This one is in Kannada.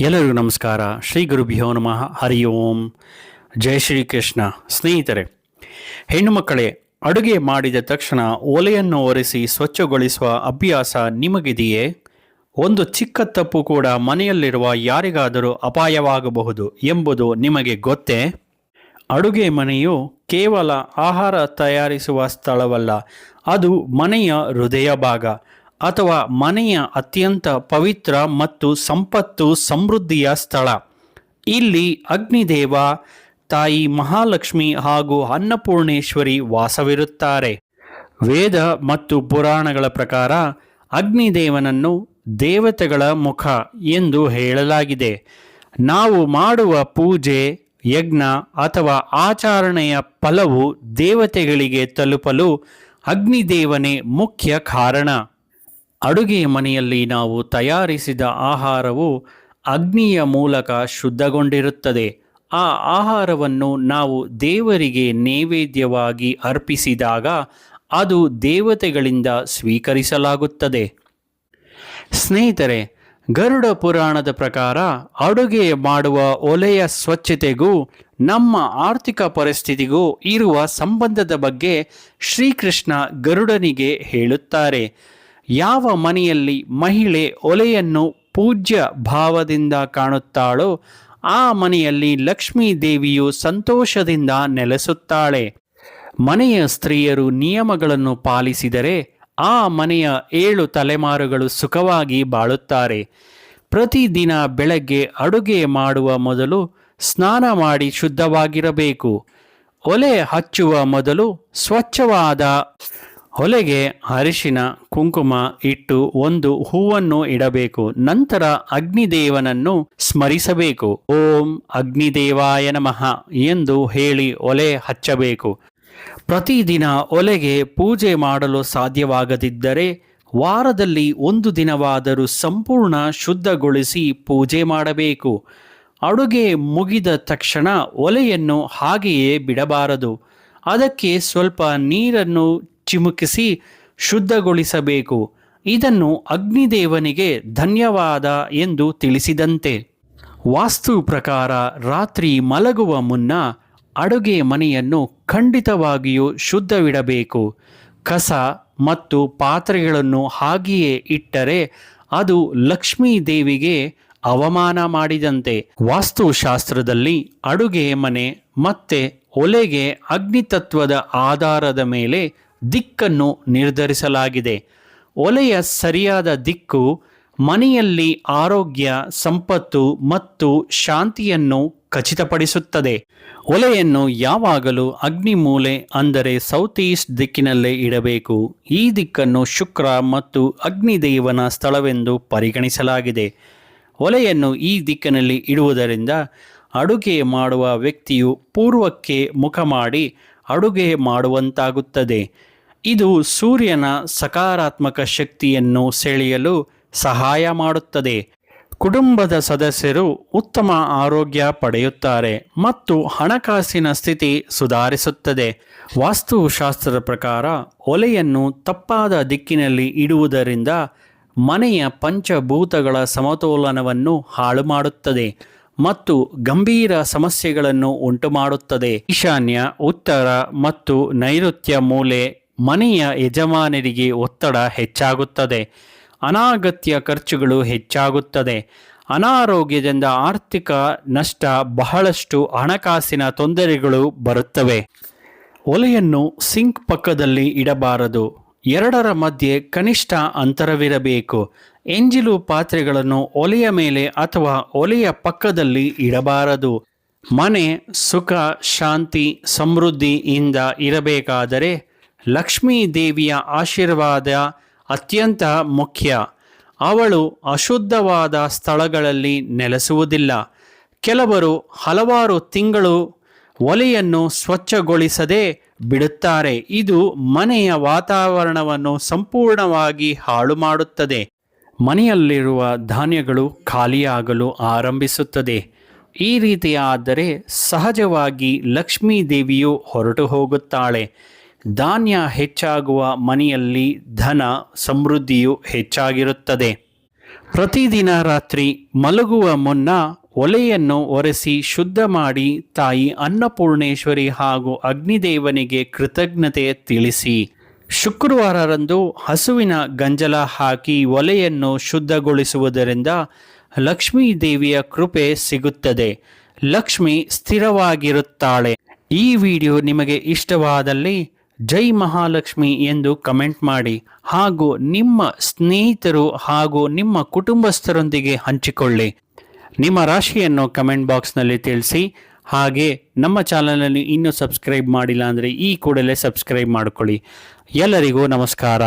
ಎಲ್ಲರಿಗೂ ನಮಸ್ಕಾರ. ಶ್ರೀ ಗುರುಭ್ಯೋ ನಮಃ. ಹರಿ ಓಂ. ಜಯ ಶ್ರೀಕೃಷ್ಣ. ಸ್ನೇಹಿತರೆ, ಹೆಣ್ಣು ಮಕ್ಕಳೇ, ಅಡುಗೆ ಮಾಡಿದ ತಕ್ಷಣ ಒಲೆಯನ್ನು ಒರೆಸಿ ಸ್ವಚ್ಛಗೊಳಿಸುವ ಅಭ್ಯಾಸ ನಿಮಗಿದೆಯೇ? ಒಂದು ಚಿಕ್ಕ ತಪ್ಪು ಕೂಡ ಮನೆಯಲ್ಲಿರುವ ಯಾರಿಗಾದರೂ ಅಪಾಯವಾಗಬಹುದು ಎಂಬುದು ನಿಮಗೆ ಗೊತ್ತೇ? ಅಡುಗೆ ಮನೆಯು ಕೇವಲ ಆಹಾರ ತಯಾರಿಸುವ ಸ್ಥಳವಲ್ಲ, ಅದು ಮನೆಯ ಹೃದಯ ಭಾಗ. ಅಥವಾ ಮನೆಯ ಅತ್ಯಂತ ಪವಿತ್ರ ಮತ್ತು ಸಂಪತ್ತು ಸಮೃದ್ಧಿಯ ಸ್ಥಳ. ಇಲ್ಲಿ ಅಗ್ನಿದೇವ, ತಾಯಿ ಮಹಾಲಕ್ಷ್ಮಿ ಹಾಗೂ ಅನ್ನಪೂರ್ಣೇಶ್ವರಿ ವಾಸವಿರುತ್ತಾರೆ. ವೇದ ಮತ್ತು ಪುರಾಣಗಳ ಪ್ರಕಾರ ಅಗ್ನಿದೇವನನ್ನು ದೇವತೆಗಳ ಮುಖ ಎಂದು ಹೇಳಲಾಗಿದೆ. ನಾವು ಮಾಡುವ ಪೂಜೆ, ಯಜ್ಞ ಅಥವಾ ಆಚರಣೆಯ ಫಲವು ದೇವತೆಗಳಿಗೆ ತಲುಪಲು ಅಗ್ನಿದೇವನೇ ಮುಖ್ಯ ಕಾರಣ. ಅಡುಗೆ ಮನೆಯಲ್ಲಿ ನಾವು ತಯಾರಿಸಿದ ಆಹಾರವು ಅಗ್ನಿಯ ಮೂಲಕ ಶುದ್ಧಗೊಂಡಿರುತ್ತದೆ. ಆ ಆಹಾರವನ್ನು ನಾವು ದೇವರಿಗೆ ನೈವೇದ್ಯವಾಗಿ ಅರ್ಪಿಸಿದಾಗ ಅದು ದೇವತೆಗಳಿಂದ ಸ್ವೀಕರಿಸಲಾಗುತ್ತದೆ. ಸ್ನೇಹಿತರೆ, ಗರುಡ ಪುರಾಣದ ಪ್ರಕಾರ ಅಡುಗೆ ಮಾಡುವ ಒಲೆಯ ಸ್ವಚ್ಛತೆಗೂ ನಮ್ಮ ಆರ್ಥಿಕ ಪರಿಸ್ಥಿತಿಗೂ ಇರುವ ಸಂಬಂಧದ ಬಗ್ಗೆ ಶ್ರೀಕೃಷ್ಣ ಗರುಡನಿಗೆ ಹೇಳುತ್ತಾರೆ. ಯಾವ ಮನೆಯಲ್ಲಿ ಮಹಿಳೆ ಒಲೆಯನ್ನು ಪೂಜ್ಯ ಭಾವದಿಂದ ಕಾಣುತ್ತಾಳೋ ಆ ಮನೆಯಲ್ಲಿ ಲಕ್ಷ್ಮೀ ದೇವಿಯು ಸಂತೋಷದಿಂದ ನೆಲೆಸುತ್ತಾಳೆ. ಮನೆಯ ಸ್ತ್ರೀಯರು ನಿಯಮಗಳನ್ನು ಪಾಲಿಸಿದರೆ ಆ ಮನೆಯ ಏಳು ತಲೆಮಾರುಗಳು ಸುಖವಾಗಿ ಬಾಳುತ್ತಾರೆ. ಪ್ರತಿದಿನ ಬೆಳಗ್ಗೆ ಅಡುಗೆ ಮಾಡುವ ಮೊದಲು ಸ್ನಾನ ಮಾಡಿ ಶುದ್ಧವಾಗಿರಬೇಕು. ಒಲೆ ಹಚ್ಚುವ ಮೊದಲು ಸ್ವಚ್ಛವಾದ ಹೊಲೆಗೆ ಅರಿಶಿನ, ಕುಂಕುಮ ಇಟ್ಟು ಒಂದು ಹೂವನ್ನು ಇಡಬೇಕು. ನಂತರ ಅಗ್ನಿದೇವನನ್ನು ಸ್ಮರಿಸಬೇಕು. ಓಂ ಅಗ್ನಿದೇವಾಯ ನಮಃ ಎಂದು ಹೇಳಿ ಒಲೆ ಹಚ್ಚಬೇಕು. ಪ್ರತಿದಿನ ಒಲೆಗೆ ಪೂಜೆ ಮಾಡಲು ಸಾಧ್ಯವಾಗದಿದ್ದರೆ ವಾರದಲ್ಲಿ ಒಂದು ದಿನವಾದರೂ ಸಂಪೂರ್ಣ ಶುದ್ಧಗೊಳಿಸಿ ಪೂಜೆ ಮಾಡಬೇಕು. ಅಡುಗೆ ಮುಗಿದ ತಕ್ಷಣ ಒಲೆಯನ್ನು ಹಾಗೆಯೇ ಬಿಡಬಾರದು. ಅದಕ್ಕೆ ಸ್ವಲ್ಪ ನೀರನ್ನು ಚಿಮುಕಿಸಿ ಶುದ್ಧಗೊಳಿಸಬೇಕು. ಇದನ್ನು ಅಗ್ನಿದೇವನಿಗೆ ಧನ್ಯವಾದ ಎಂದು ತಿಳಿಸಿದಂತೆ. ವಾಸ್ತು ಪ್ರಕಾರ ರಾತ್ರಿ ಮಲಗುವ ಮುನ್ನ ಅಡುಗೆ ಮನೆಯನ್ನು ಖಂಡಿತವಾಗಿಯೂ ಶುದ್ಧವಿಡಬೇಕು. ಕಸ ಮತ್ತು ಪಾತ್ರೆಗಳನ್ನು ಹಾಗೆಯೇ ಇಟ್ಟರೆ ಅದು ಲಕ್ಷ್ಮೀ ದೇವಿಗೆ ಅವಮಾನ ಮಾಡಿದಂತೆ. ವಾಸ್ತುಶಾಸ್ತ್ರದಲ್ಲಿ ಅಡುಗೆ ಮನೆ ಮತ್ತೆ ಒಲೆಗೆ ಅಗ್ನಿತತ್ವದ ಆಧಾರದ ಮೇಲೆ ದಿಕ್ಕನ್ನು ನಿರ್ಧರಿಸಲಾಗಿದೆ. ಒಲೆಯ ಸರಿಯಾದ ದಿಕ್ಕು ಮನೆಯಲ್ಲಿ ಆರೋಗ್ಯ, ಸಂಪತ್ತು ಮತ್ತು ಶಾಂತಿಯನ್ನು ಖಚಿತಪಡಿಸುತ್ತದೆ. ಒಲೆಯನ್ನು ಯಾವಾಗಲೂ ಅಗ್ನಿ ಮೂಲೆ ಅಂದರೆ ಸೌತ್ ಈಸ್ಟ್ ದಿಕ್ಕಿನಲ್ಲೇ ಇಡಬೇಕು. ಈ ದಿಕ್ಕನ್ನು ಶುಕ್ರ ಮತ್ತು ಅಗ್ನಿದೇವನ ಸ್ಥಳವೆಂದು ಪರಿಗಣಿಸಲಾಗಿದೆ. ಒಲೆಯನ್ನು ಈ ದಿಕ್ಕಿನಲ್ಲಿ ಇಡುವುದರಿಂದ ಅಡುಗೆ ಮಾಡುವ ವ್ಯಕ್ತಿಯು ಪೂರ್ವಕ್ಕೆ ಮುಖ ಮಾಡಿ ಅಡುಗೆ ಮಾಡುವಂತಾಗುತ್ತದೆ. ಇದು ಸೂರ್ಯನ ಸಕಾರಾತ್ಮಕ ಶಕ್ತಿಯನ್ನು ಸೆಳೆಯಲು ಸಹಾಯ ಮಾಡುತ್ತದೆ. ಕುಟುಂಬದ ಸದಸ್ಯರು ಉತ್ತಮ ಆರೋಗ್ಯ ಪಡೆಯುತ್ತಾರೆ ಮತ್ತು ಹಣಕಾಸಿನ ಸ್ಥಿತಿ ಸುಧಾರಿಸುತ್ತದೆ. ವಾಸ್ತುಶಾಸ್ತ್ರದ ಪ್ರಕಾರ ಒಲೆಯನ್ನು ತಪ್ಪಾದ ದಿಕ್ಕಿನಲ್ಲಿ ಇಡುವುದರಿಂದ ಮನೆಯ ಪಂಚಭೂತಗಳ ಸಮತೋಲನವನ್ನು ಹಾಳು ಮಾಡುತ್ತದೆ ಮತ್ತು ಗಂಭೀರ ಸಮಸ್ಯೆಗಳನ್ನು ಉಂಟುಮಾಡುತ್ತದೆ. ಈಶಾನ್ಯ, ಉತ್ತರ ಮತ್ತು ನೈಋತ್ಯ ಮೂಲೆ ಮನೆಯ ಯಜಮಾನರಿಗೆ ಒತ್ತಡ ಹೆಚ್ಚಾಗುತ್ತದೆ. ಅನಾಗತ್ಯ ಖರ್ಚುಗಳು ಹೆಚ್ಚಾಗುತ್ತದೆ. ಅನಾರೋಗ್ಯದಿಂದ ಆರ್ಥಿಕ ನಷ್ಟ ಬಹಳಷ್ಟು ಹಣಕಾಸಿನ ತೊಂದರೆಗಳು ಬರುತ್ತವೆ. ಒಲೆಯನ್ನು ಸಿಂಕ್ ಪಕ್ಕದಲ್ಲಿ ಇಡಬಾರದು. ಎರಡರ ಮಧ್ಯೆ ಕನಿಷ್ಠ ಅಂತರವಿರಬೇಕು. ಎಂಜಿಲು ಪಾತ್ರೆಗಳನ್ನು ಒಲೆಯ ಮೇಲೆ ಅಥವಾ ಒಲೆಯ ಪಕ್ಕದಲ್ಲಿ ಇಡಬಾರದು. ಮನೆ ಸುಖ, ಶಾಂತಿ, ಸಮೃದ್ಧಿಯಿಂದ ಇರಬೇಕಾದರೆ ಲಕ್ಷ್ಮೀ ದೇವಿಯ ಆಶೀರ್ವಾದ ಅತ್ಯಂತ ಮುಖ್ಯ. ಅವಳು ಅಶುದ್ಧವಾದ ಸ್ಥಳಗಳಲ್ಲಿ ನೆಲೆಸುವುದಿಲ್ಲ. ಕೆಲವರು ಹಲವಾರು ತಿಂಗಳು ಒಲೆಯನ್ನು ಸ್ವಚ್ಛಗೊಳಿಸದೆ ಬಿಡುತ್ತಾರೆ. ಇದು ಮನೆಯ ವಾತಾವರಣವನ್ನು ಸಂಪೂರ್ಣವಾಗಿ ಹಾಳು ಮಾಡುತ್ತದೆ. ಮನೆಯಲ್ಲಿರುವ ಧಾನ್ಯಗಳು ಖಾಲಿಯಾಗಲು ಆರಂಭಿಸುತ್ತದೆ. ಈ ರೀತಿಯಾದರೆ ಸಹಜವಾಗಿ ಲಕ್ಷ್ಮೀ ದೇವಿಯು ಹೊರಟು ಹೋಗುತ್ತಾಳೆ. ಧಾನ್ಯ ಹೆಚ್ಚಾಗುವ ಮನೆಯಲ್ಲಿ ಧನ ಸಮೃದ್ಧಿಯು ಹೆಚ್ಚಾಗಿರುತ್ತದೆ. ಪ್ರತಿದಿನ ರಾತ್ರಿ ಮಲಗುವ ಮುನ್ನ ಒಲೆಯನ್ನು ಒರೆಸಿ ಶುದ್ಧ ಮಾಡಿ ತಾಯಿ ಅನ್ನಪೂರ್ಣೇಶ್ವರಿ ಹಾಗೂ ಅಗ್ನಿದೇವನಿಗೆ ಕೃತಜ್ಞತೆ ತಿಳಿಸಿ. ಶುಕ್ರವಾರರಂದು ಹಸುವಿನ ಗಂಜಲ ಹಾಕಿ ಒಲೆಯನ್ನು ಶುದ್ಧಗೊಳಿಸುವುದರಿಂದ ಲಕ್ಷ್ಮೀ ದೇವಿಯ ಕೃಪೆ ಸಿಗುತ್ತದೆ. ಲಕ್ಷ್ಮಿ ಸ್ಥಿರವಾಗಿರುತ್ತಾಳೆ. ಈ ವಿಡಿಯೋ ನಿಮಗೆ ಇಷ್ಟವಾದಲ್ಲಿ ಜೈ ಮಹಾಲಕ್ಷ್ಮಿ ಎಂದು ಕಮೆಂಟ್ ಮಾಡಿ ಹಾಗೂ ನಿಮ್ಮ ಸ್ನೇಹಿತರು ಹಾಗೂ ನಿಮ್ಮ ಕುಟುಂಬಸ್ಥರೊಂದಿಗೆ ಹಂಚಿಕೊಳ್ಳಿ. ನಿಮ್ಮ ರಾಶಿಯನ್ನು ಕಮೆಂಟ್ ಬಾಕ್ಸ್ನಲ್ಲಿ ತಿಳಿಸಿ. ಹಾಗೆ ನಮ್ಮ ಚಾನಲಲ್ಲಿ ಇನ್ನೂ ಸಬ್ಸ್ಕ್ರೈಬ್ ಮಾಡಿಲ್ಲ ಅಂದರೆ ಈ ಕೂಡಲೇ ಸಬ್ಸ್ಕ್ರೈಬ್ ಮಾಡಿಕೊಳ್ಳಿ. ಎಲ್ಲರಿಗೂ ನಮಸ್ಕಾರ.